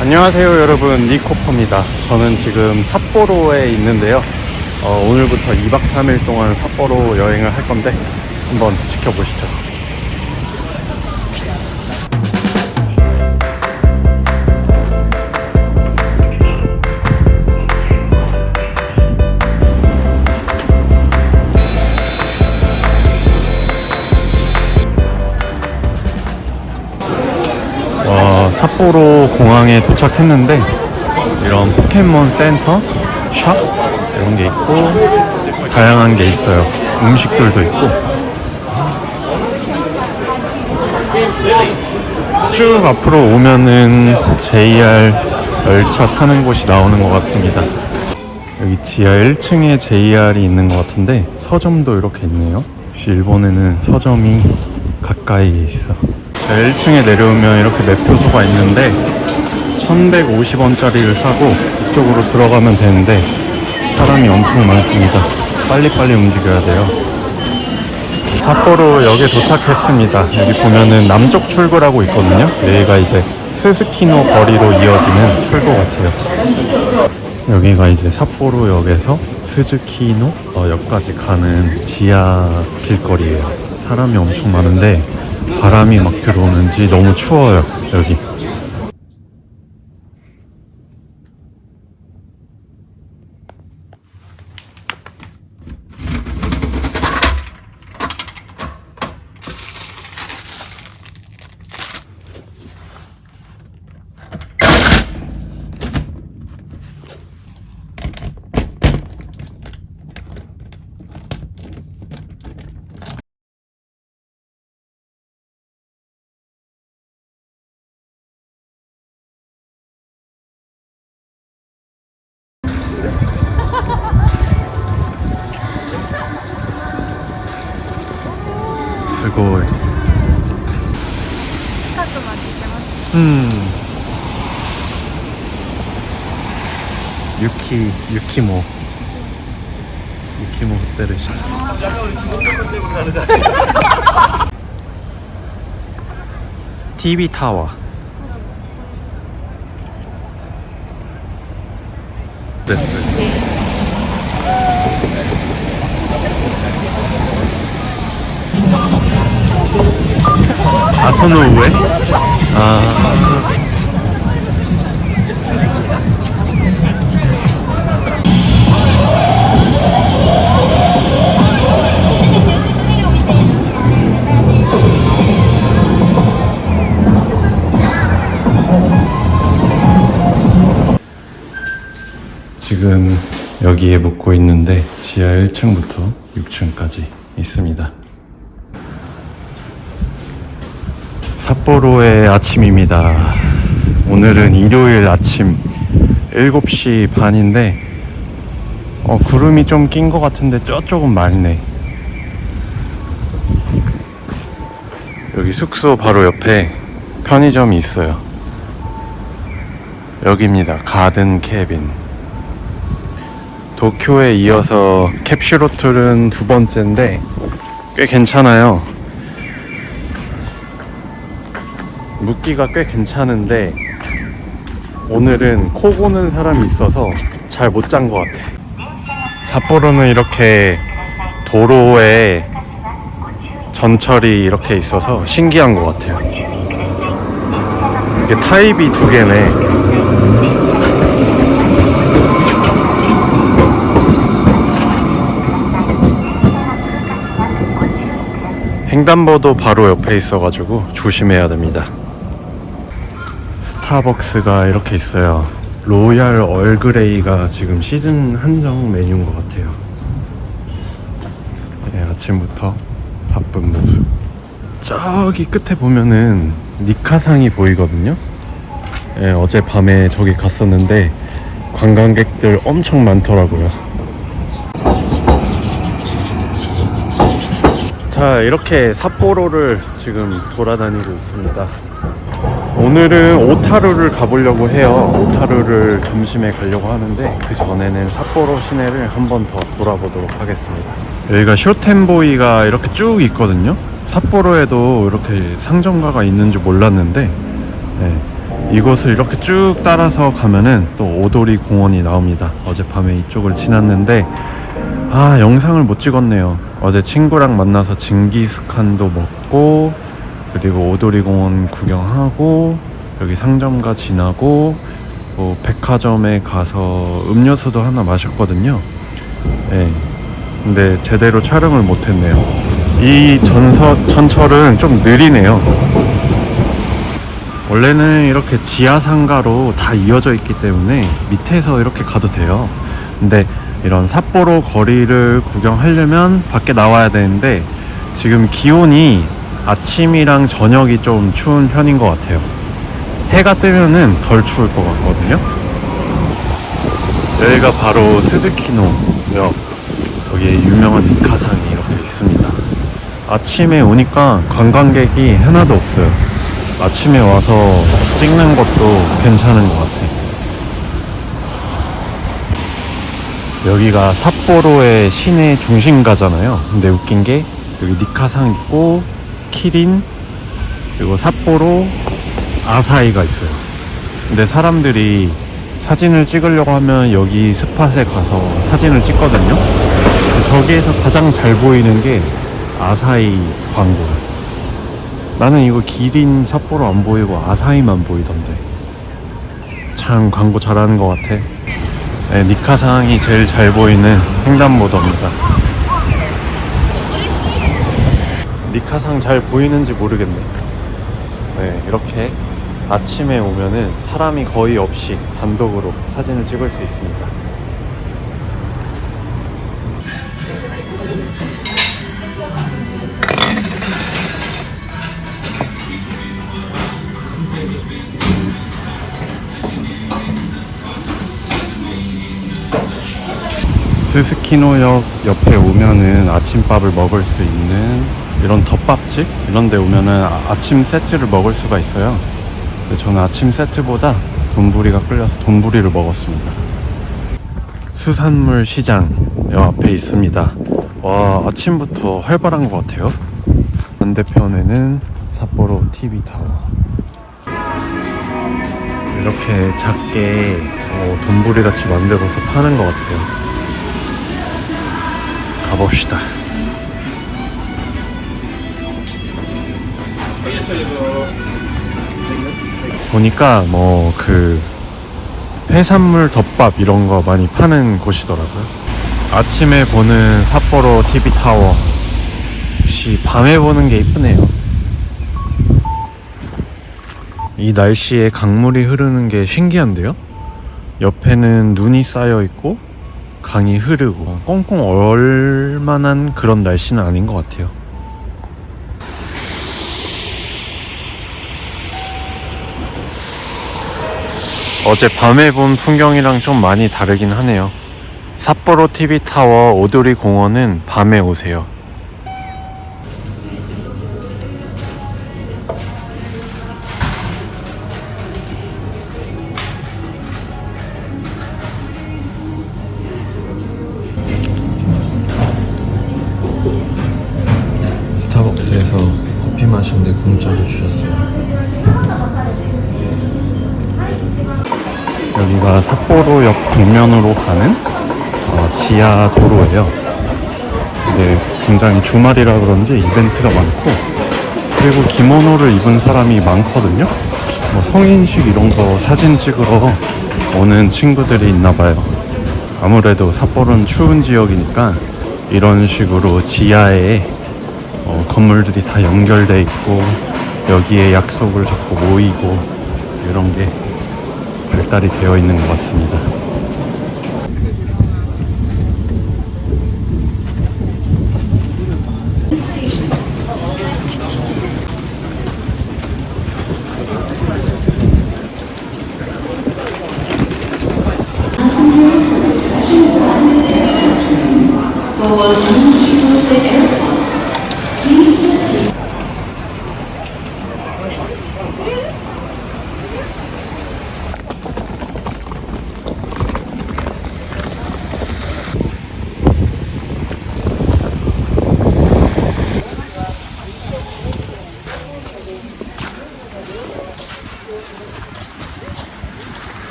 안녕하세요 여러분. 니코퍼입니다. 저는 지금 삿포로에 있는데요. 어, 오늘부터 2박 3일 동안 삿포로 여행을 할 건데 한번 지켜보시죠 삿포로 공항에 도착했는데 이런 포켓몬 센터, 샵 이런 게 있고 다양한 게 있어요. 음식들도 있고 쭉 앞으로 오면은 JR 열차 타는 곳이 나오는 것 같습니다. 여기 지하 1층에 JR이 있는 것 같은데 서점도 이렇게 있네요. 역시 일본에는 서점이 가까이에 있어. 자, 1층에 내려오면 이렇게 매표소가 있는데 1150원짜리를 사고 이쪽으로 들어가면 되는데 사람이 엄청 많습니다. 빨리빨리 움직여야 돼요. 삿포로 역에 도착했습니다. 여기 보면은 남쪽 출구라고 있거든요. 여기가 이제 스스키노 거리로 이어지는 출구 같아요. 여기가 이제 삿포로역에서 스즈키노 어, 역까지 가는 지하 길거리예요. 사람이 엄청 많은데 바람이 막 들어오는지 너무 추워요 여기. ごい。近くまで行けますうん。雪雪も。雪も降ってるし。TV タワー。です。 아 선우우에? 아 지금 여기에 묵고 있는데 지하 1층부터 6층까지 있습니다. 삿포로의 아침입니다. 오늘은 일요일 아침 7시 반인데 어, 구름이 좀 낀 것 같은데 저쪽은 맑네. 여기 숙소 바로 옆에 편의점이 있어요. 여기입니다. 가든 캐빈. 도쿄에 이어서 캡슐호텔은 두 번째인데 꽤 괜찮아요. 묵기가 꽤 괜찮은데 오늘은 코 고는 사람이 있어서 잘 못 잔 것 같아. 삿포로는 이렇게 도로에 전철이 이렇게 있어서 신기한 것 같아요. 이게 타입이 두 개네. 횡단보도 바로 옆에 있어가지고 조심해야 됩니다. 스타벅스가 이렇게 있어요. 로얄 얼그레이가 지금 시즌 한정 메뉴인 것 같아요. 네, 아침부터 바쁜 모습. 저기 끝에 보면은 니카상이 보이거든요. 네, 어제 밤에 저기 갔었는데 관광객들 엄청 많더라고요. 자 이렇게 삿포로를 지금 돌아다니고 있습니다 오늘은 오타루를 가보려고 해요 오타루를 점심에 가려고 하는데 그 전에는 삿포로 시내를 한 번 더 돌아보도록 하겠습니다 여기가 쇼텐보이가 이렇게 쭉 있거든요 삿포로에도 이렇게 상점가가 있는 줄 몰랐는데 네, 이곳을 이렇게 쭉 따라서 가면은 또 오도리 공원이 나옵니다. 어젯밤에 이쪽을 지났는데 아 영상을 못 찍었네요. 어제 친구랑 만나서 징기스칸도 먹고 그리고 오도리 공원 구경하고 여기 상점가 지나고 뭐 백화점에 가서 음료수도 하나 마셨거든요. 네. 근데 제대로 촬영을 못했네요. 이 전서, 전철은 좀 느리네요. 원래는 이렇게 지하 상가로 다 이어져 있기 때문에 밑에서 이렇게 가도 돼요. 근데 이런 삿포로 거리를 구경하려면 밖에 나와야 되는데 지금 기온이 아침이랑 저녁이 좀 추운 편인 것 같아요. 해가 뜨면은 덜 추울 것 같거든요. 여기가 바로 스즈키노역. 여기에 유명한 니카상이 이렇게 있습니다. 아침에 오니까 관광객이 하나도 없어요. 아침에 와서 찍는 것도 괜찮은 것 같아요. 여기가 삿포로의 시내 중심가잖아요. 근데 웃긴 게 여기 니카상 있고 키린 그리고 삿포로 아사히가 있어요. 근데 사람들이 사진을 찍으려고 하면 여기 스팟에 가서 사진을 찍거든요. 저기에서 가장 잘 보이는 게 아사히 광고. 나는 이거 기린 삿포로 안 보이고 아사히만 보이던데. 참 광고 잘하는 것 같아. 네, 니카상이 제일 잘 보이는 횡단보도입니다. 니카상 잘 보이는지 모르겠네. 네, 이렇게 아침에 오면은 사람이 거의 없이 단독으로 사진을 찍을 수 있습니다. 스스키노역 옆에 오면은 아침밥을 먹을 수 있는 이런 덮밥집 이런 데 오면은 아- 아침 세트를 먹을 수가 있어요. 근데 저는 아침 세트보다 돈부리가 끌려서 돈부리를 먹었습니다. 수산물 시장 요 앞에 있습니다. 와 아침부터 활발한 것 같아요. 반대편에는 삿포로 TV 타워. 이렇게 작게 어, 돈부리 같이 만들어서 파는 것 같아요. 가봅시다. 보니까 뭐 그 해산물 덮밥 이런 거 많이 파는 곳이더라고요. 아침에 보는 삿포로 TV 타워. 역시 밤에 보는 게 이쁘네요. 이 날씨에 강물이 흐르는 게 신기한데요? 옆에는 눈이 쌓여 있고 강이 흐르고 꽁꽁 얼만한 그런 날씨는 아닌 것 같아요. 어제 밤에 본 풍경이랑 좀 많이 다르긴 하네요. 삿포로 TV 타워 오도리 공원은 밤에 오세요. 스타벅스에서 커피 마시는데 공짜로 주셨어요. 여기가 삿포로역 북면으로 가는 어, 지하 도로예요. 근데 굉장히 주말이라 그런지 이벤트가 많고 그리고 기모노를 입은 사람이 많거든요. 뭐 성인식 이런 거 사진 찍으러 오는 친구들이 있나 봐요. 아무래도 삿포로는 추운 지역이니까 이런 식으로 지하에 어, 건물들이 다 연결돼 있고 여기에 약속을 잡고 모이고 이런 게 발달이 되어 있는 것 같습니다.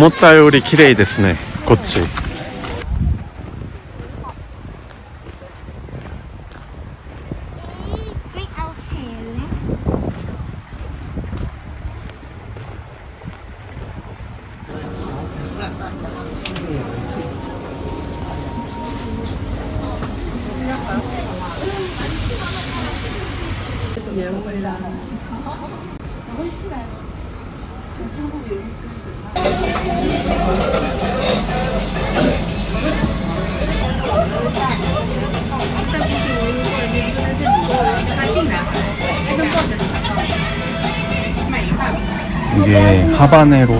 오모타요리 키레이 데스네. 고치. 이게 하바네로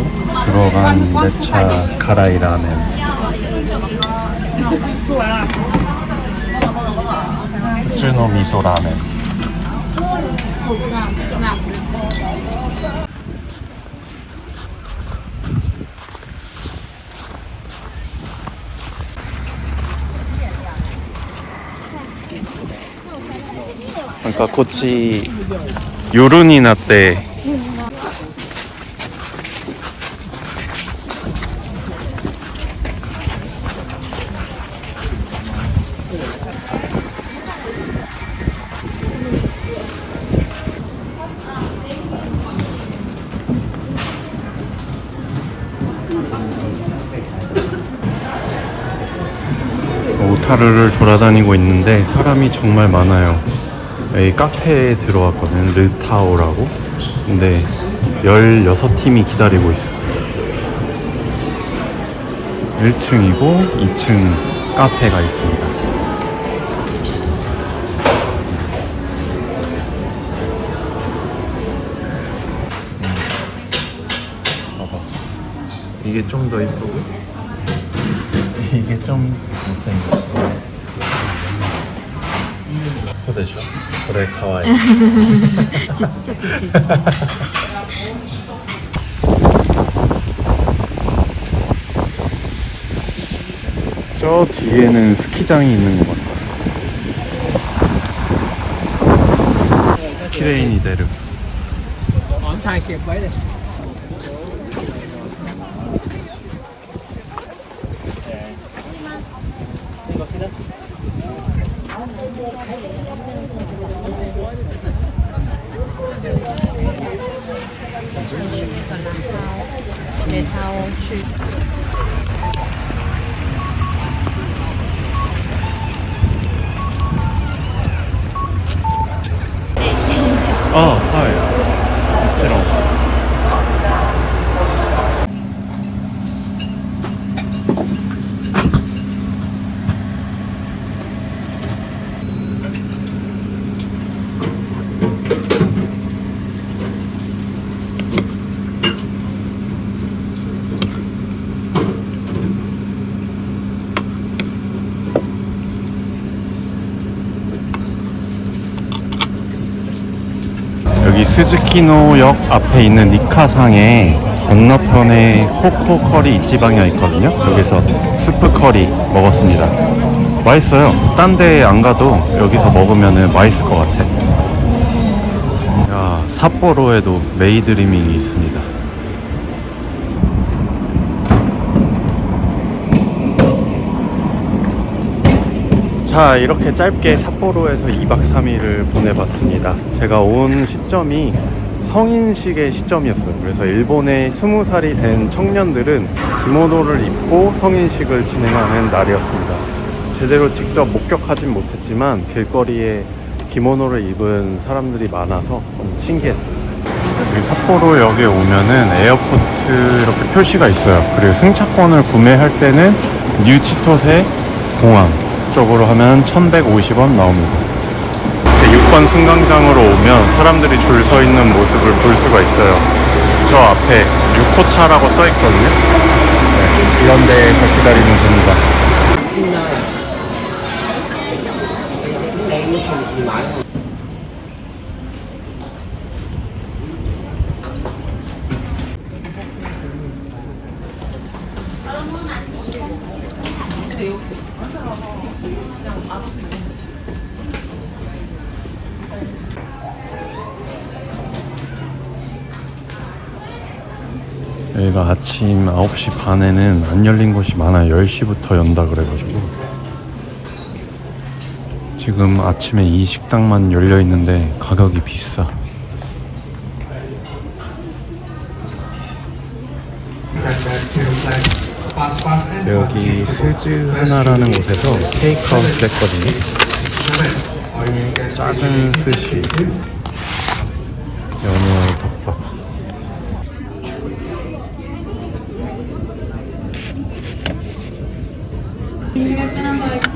들어간 레차 가라이 라멘. 쯔노 미소 라멘. 그러니까 고치 요른이 났대. 오타르를 돌아다니고 있는데 사람이 정말 많아요. 여기 카페에 들어왔거든. 르타오라고. 근데 16팀이 기다리고 있어. 1층이고 2층 카페가 있습니다. 봐봐. 이게 좀 더 이쁘고 이게 좀 못생겼어. 소대쇼? 그래, 가와이. 진짜 그치, 저 뒤에는 스키장이 있는 것 같아. 키레인이 대륙. 我们太奇怪了。嗯好的嗯的 스즈키노역 앞에 있는 니카상에 건너편에 호코 커리 이치방이 있거든요. 여기서 스프 커리 먹었습니다. 맛있어요. 딴 데 안 가도 여기서 먹으면 맛있을 것 같아. 야, 삿포로에도 메이드리밍이 있습니다. 자 이렇게 짧게 삿포로에서 2박 3일을 보내봤습니다. 제가 온 시점이 성인식의 시점이었어요. 그래서 일본의 20살이 된 청년들은 기모노를 입고 성인식을 진행하는 날이었습니다. 제대로 직접 목격하진 못했지만 길거리에 기모노를 입은 사람들이 많아서 좀 신기했습니다. 여기 삿포로역에 오면은 에어포트 이렇게 표시가 있어요. 그리고 승차권을 구매할 때는 뉴치토세 공항 쪽으로 하면 1150원 나옵니다. 6번 승강장으로 오면 사람들이 줄 서 있는 모습을 볼 수가 있어요. 저 앞에 6호차라고 써 있거든요. 네, 이런 데에서 기다리면 됩니다. 여기가 여기가 아침 9시 반에는 안 열린 곳이 많아요 10시부터 연다 그래가지고. 지금 아침에 이 식당만 열려 있는데 가격이 비싸. 여기 스즈 하나라는 곳에서 테이크아웃 했거든요. 작은 스시. 연어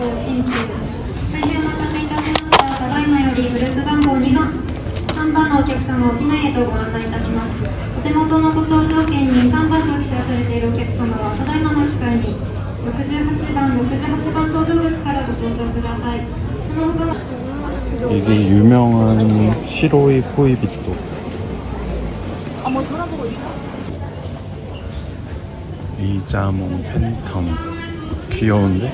大変お待たせいたしましたただいまよりグループ番号2番3番のお客様を機内へとご案内いたしますお手元のことを条に3番と記載されているお客様はただいまの機会に68番68番搭乗口からご搭乗くださいその他は이게 유명한 시로이 포이비토 이자몽 팬텀 귀여운 데?